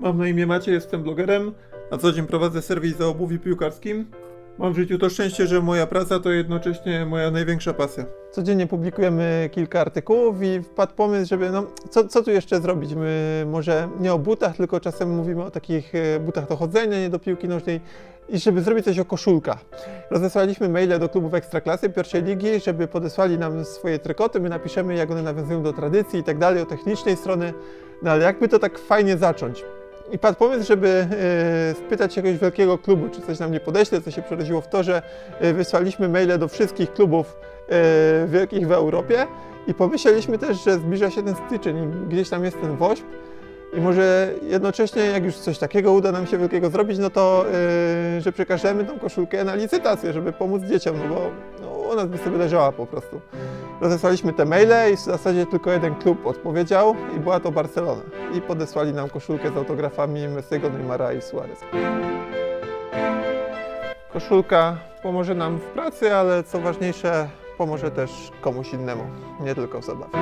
Mam na imię Maciej, jestem blogerem. Na co dzień prowadzę serwis o obuwiu piłkarskim. Mam w życiu to szczęście, że moja praca to jednocześnie moja największa pasja. Codziennie publikujemy kilka artykułów i wpadł pomysł, żeby no, co, co tu jeszcze zrobić? My może nie o butach, tylko czasem mówimy o takich e, butach do chodzenia, nie do piłki nożnej i żeby zrobić coś o koszulkach. Rozesłaliśmy maile do klubów Ekstraklasy pierwszej ligi, żeby podesłali nam swoje trykoty, my napiszemy jak one nawiązują do tradycji i tak dalej, o technicznej strony, no ale jakby to tak fajnie zacząć? I padł pomysł, żeby e, spytać jakiegoś wielkiego klubu, czy coś nam nie podeśle, co się przerodziło w to, że e, wysłaliśmy maile do wszystkich klubów e, wielkich w Europie i pomyśleliśmy też, że zbliża się ten styczeń i gdzieś tam jest ten WOŚP. I może jednocześnie, jak już coś takiego uda nam się wielkiego zrobić, no to, że przekażemy tą koszulkę na licytację, żeby pomóc dzieciom, no bo no, ona by sobie leżała po prostu. Rozesłaliśmy te maile i w zasadzie tylko jeden klub odpowiedział i była to Barcelona. I podesłali nam koszulkę z autografami Messiego, Neymara i Suarez. Koszulka pomoże nam w pracy, ale co ważniejsze, pomoże też komuś innemu, nie tylko w zabawie.